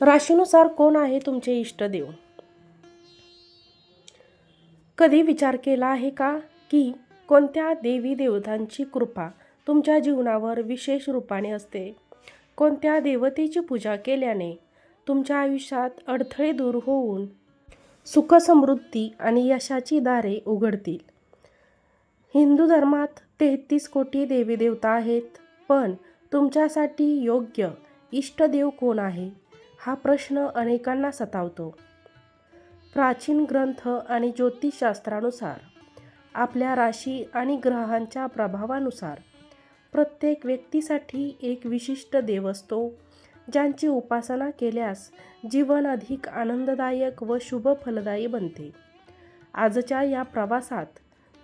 राशीनुसार कोण आहे तुमचे इष्टदेव कधी विचार केला आहे का की कोणत्या देवी देवतांची कृपा तुमच्या जीवनावर विशेष रूपाने असते? कोणत्या देवतेची पूजा केल्याने तुमच्या आयुष्यात अडथळे दूर होऊन सुखसमृद्धी आणि यशाची दारे उघडतील? हिंदू धर्मात तेहतीस कोटी देवी देवता आहेत पण तुमच्यासाठी योग्य इष्टदेव कोण आहे? हा प्रश्न अनेकांना सतावतो. प्राचीन ग्रंथ आणि ज्योतिषशास्त्रानुसार आपल्या राशी आणि ग्रहांच्या प्रभावानुसार प्रत्येक व्यक्तीसाठी एक विशिष्ट देव असतो ज्यांची उपासना केल्यास जीवन अधिक आनंददायक व शुभ फलदायी बनते. आजच्या या प्रवासात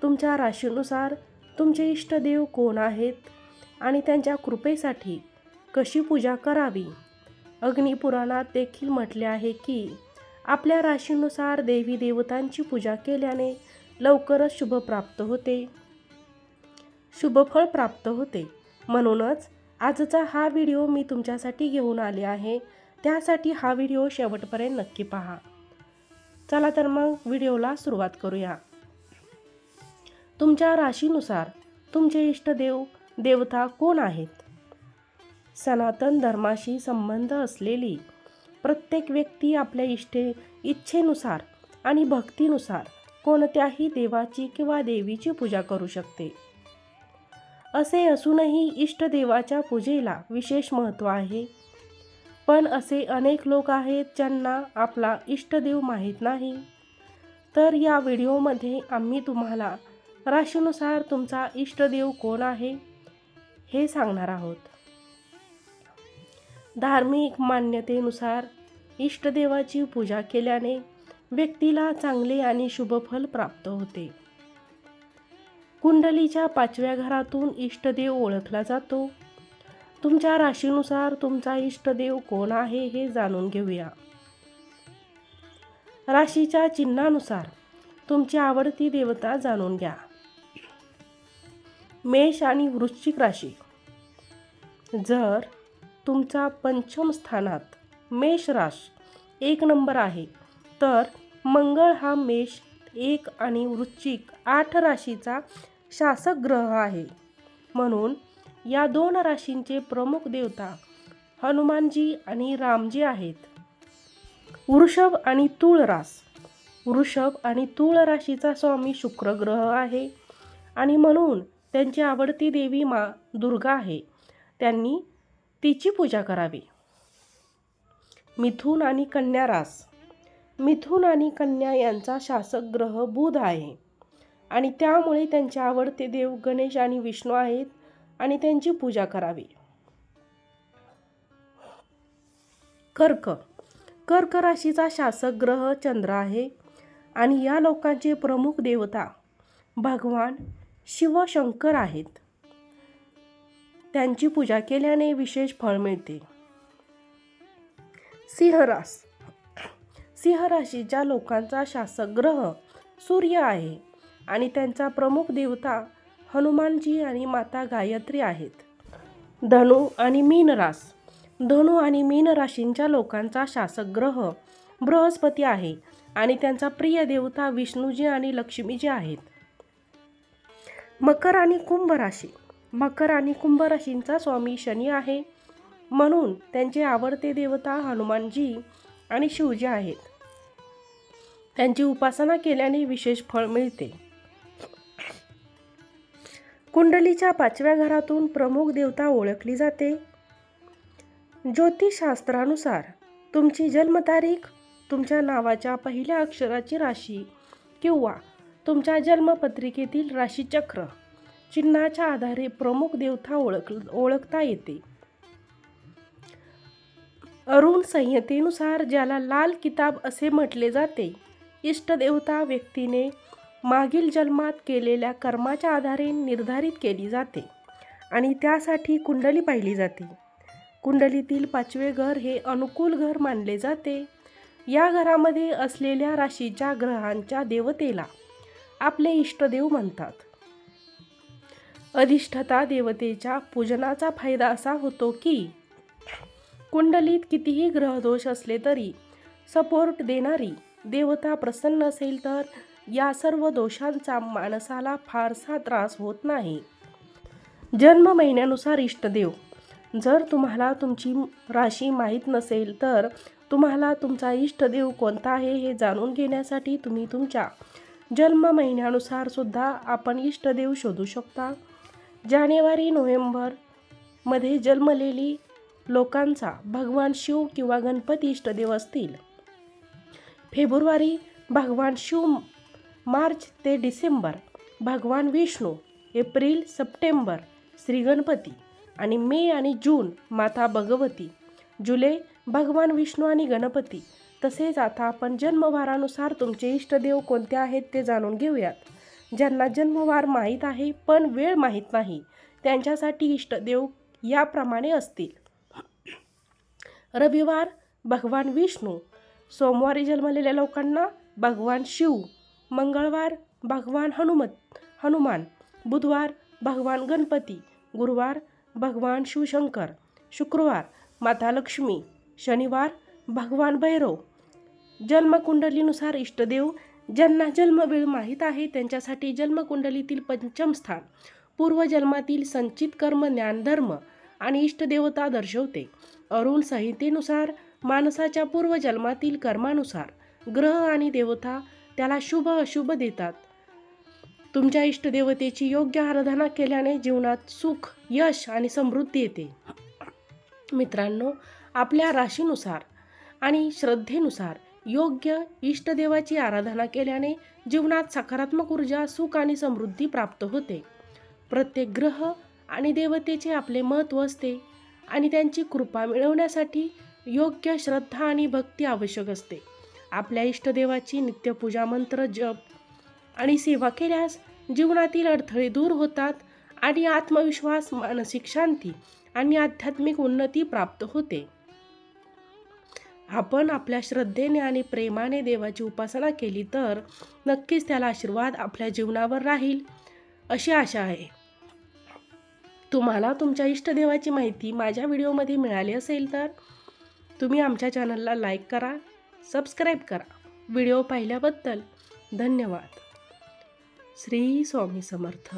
तुमच्या राशीनुसार तुमचे इष्टदेव कोण आहेत आणि त्यांच्या कृपेसाठी कशी पूजा करावी? अग्निपुराणात देखील म्हटले आहे की आपल्या राशीनुसार देवी देवतांची पूजा केल्याने लवकरच शुभ प्राप्त होते. शुभफळ प्राप्त होते. म्हणूनच आजचा हा व्हिडिओ मी तुमच्यासाठी घेऊन आले आहे. त्यासाठी हा व्हिडिओ शेवटपर्यंत नक्की पहा. चला तर मग व्हिडिओला सुरुवात करूया. तुमच्या राशीनुसार तुमचे इष्टदेव देवता कोण आहेत? सनातन धर्माशी संबंध असलेली प्रत्येक व्यक्ती आपल्या इष्टे इच्छेनुसार आणि भक्तीनुसार कोणत्याही देवाची किंवा देवीची पूजा करू शकते. असे असूनही इष्टदेवाच्या पूजेला विशेष महत्त्व आहे. पण असे अनेक लोक आहेत ज्यांना आपला इष्टदेव माहीत नाही. तर या व्हिडिओमध्ये आम्ही तुम्हाला राशीनुसार तुमचा इष्टदेव कोण आहे हे सांगणार आहोत. धार्मिक मान्यतेनुसार इष्टदेवाची पूजा केल्याने व्यक्तीला चांगले आणि शुभफल प्राप्त होते. कुंडलीच्या पाचव्या घरातून इष्टदेव ओळखला जातो. तुमच्या राशीनुसार तुमचा इष्टदेव कोण आहे हे जाणून घेऊया. राशीच्या चिन्हानुसार तुमची आवडती देवता जाणून घ्या. मेष आणि वृश्चिक राशी. जर तुमचा पंचम स्थानात मेष राश एक नंबर आहे. तर मंगळ हा मेष एक आणि वृश्चिक आठ राशीचा शासक ग्रह आहे. म्हणून या दोन राशींचे प्रमुख देवता हनुमानजी आणि रामजी आहेत. वृषभ आणि तूळ रास. वृषभ आणि तूळ राशीचा स्वामी शुक्र ग्रह आहे. आणि म्हणून त्यांची आवडती देवी मा दुर्गा आहे. त्यांनी तिची पूजा करावी. मिथून आणि कन्या रास. मिथून आणि कन्या यांचा शासक ग्रह बुध आहे. आणि त्यामुळे त्यांचे आवडते देव गणेश आणि विष्णू आहेत आणि त्यांची पूजा करावी. कर्क. कर्क राशीचा शासक ग्रह चंद्र आहे आणि या लोकांचे प्रमुख देवता भगवान शिवशंकर आहेत. त्यांची पूजा केल्याने विशेष फळ मिळते. सिंहरास. सिंहराशी ज्या लोकांचा शासक ग्रह सूर्य आहे आणि त्यांचा प्रमुख देवता हनुमानजी आणि माता गायत्री आहेत. धनु आणि मीनरास. धनु आणि मीन राशींच्या लोकांचा शासक ग्रह बृहस्पती आहे आणि त्यांचा प्रिय देवता विष्णूजी आणि लक्ष्मीजी आहेत. मकर आणि कुंभ राशी. मकर आणि कुंभ राशींचा स्वामी शनी आहे. म्हणून त्यांचे आवडते देवता हनुमानजी आणि शिवजी आहेत. त्यांची उपासना केल्याने विशेष फळ मिळते. कुंडलीच्या पाचव्या घरातून प्रमुख देवता ओळखली जाते. ज्योतिषशास्त्रानुसार तुमची जन्मतारीख तुमच्या नावाच्या पहिल्या अक्षराची राशी किंवा तुमच्या जन्मपत्रिकेतील राशीचक्र चिन्हाच्या आधारे प्रमुख देवता ओळख ओळखता येते. अरुण संहितेनुसार ज्याला लाल किताब असे म्हटले जाते इष्टदेवता व्यक्तीने मागील जन्मात केलेल्या कर्माच्या आधारे निर्धारित केली जाते आणि त्यासाठी कुंडली पाहिली जाते. कुंडलीतील पाचवे घर हे अनुकूल घर मानले जाते. या घरामध्ये असलेल्या राशीच्या ग्रहांच्या देवतेला आपले इष्टदेव म्हणतात. अधिष्ठता देवतेच्या पूजनाचा फायदा असा होतो की कुंडलीत कितीही ग्रहदोष असले तरी सपोर्ट देणारी देवता प्रसन्न असेल तर या सर्व दोषांचा माणसाला फारसा त्रास होत नाही. जन्म महिन्यानुसार इष्टदेव जर तुम्हाला तुमची राशी माहीत नसेल तर तुम्हाला तुमचा इष्टदेव कोणता आहे हे जाणून घेण्यासाठी तुम्ही तुमच्या जन्म महिन्यानुसार सुद्धा आपण इष्टदेव शोधू शकता. जानेवारी नोव्हेंबरमध्ये जन्मलेली लोकांचा भगवान शिव किंवा गणपती इष्टदेव असतील. फेब्रुवारी भगवान शिव मार्च ते December Bhagwan Vishnu April September Shri Ganpati आणि मे आणि जून माता भगवती जुलै भगवान विष्णू आणि गणपती. तसेच आता आपण जन्मवारानुसार तुमचे इष्टदेव कोणते आहेत ते जाणून घेऊयात. ज्यांना जन्मवार माहीत आहे पण वेळ माहीत नाही त्यांच्यासाठी इष्टदेव याप्रमाणे असतील. रविवार भगवान विष्णू. सोमवारी जन्मलेल्या लोकांना भगवान शिव मंगळवार भगवान हनुमत हनुमान बुधवार भगवान गणपती गुरुवार भगवान शिवशंकर शुक्रवार माता लक्ष्मी शनिवार भगवान भैरव. जन्मकुंडलीनुसार इष्टदेव ज्यांना जन्मवेळ माहीत आहे त्यांच्यासाठी जन्मकुंडलीतील पंचम स्थान पूर्वजन्मातील संचित कर्म ज्ञानधर्म आणि इष्टदेवता दर्शवते. अरुण संहितेनुसार माणसाच्या पूर्वजन्मातील कर्मानुसार ग्रह आणि देवता त्याला शुभ अशुभ देतात. तुमच्या इष्टदेवतेची योग्य आराधना केल्याने जीवनात सुख यश आणि समृद्धी येते. मित्रांनो आपल्या राशीनुसार आणि श्रद्धेनुसार योग्य इष्टदेवाची आराधना केल्याने जीवनात सकारात्मक ऊर्जा सुख आणि समृद्धी प्राप्त होते. प्रत्येक ग्रह आणि देवतेचे आपले महत्त्व असते आणि त्यांची कृपा मिळवण्यासाठी योग्य श्रद्धा आणि भक्ती आवश्यक असते. आपल्या इष्टदेवाची नित्यपूजा मंत्र जप आणि सेवा केल्यास जीवनातील अडथळे दूर होतात आणि आत्मविश्वास मानसिक शांती आणि आध्यात्मिक उन्नती प्राप्त होते. आपण आपल्या श्रद्धेने आणि प्रेमाने देवाची उपासना केली तर नक्कीच त्याला आशीर्वाद आपल्या जीवनावर राहील अशी आशा आहे. तुम्हाला तुमच्या इष्टदेवाची माहिती माझ्या व्हिडिओमध्ये मिळाली असेल तर तुम्ही आमच्या चॅनलला लाईक करा सबस्क्राईब करा. व्हिडिओ पाहिल्याबद्दल धन्यवाद. श्री स्वामी समर्थ.